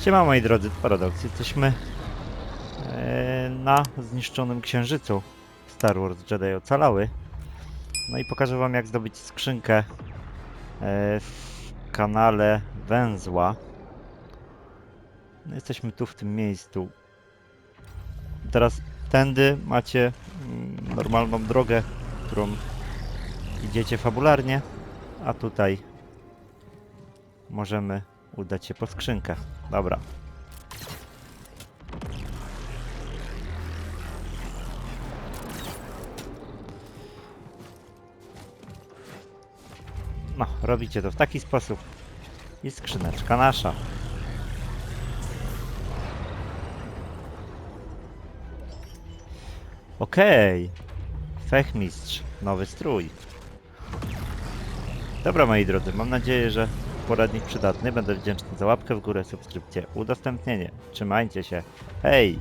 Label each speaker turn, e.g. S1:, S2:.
S1: Siema moi drodzy, Paradox. Jesteśmy e, na zniszczonym księżycu Star Wars Jedi Ocalały. No i pokażę wam jak zdobyć skrzynkę e, w kanale Węzła. No, jesteśmy tu w tym miejscu. Teraz tędy macie mm, normalną drogę, którą idziecie fabularnie, a tutaj możemy udać się po skrzynkę. Dobra. No, robicie to w taki sposób. I skrzyneczka nasza. Okej. Fechmistrz. Nowy strój. Dobra moi drodzy, mam nadzieję, że poradnik przydatny. Będę wdzięczny za łapkę w górę, subskrypcję, udostępnienie. Trzymajcie się. Hej!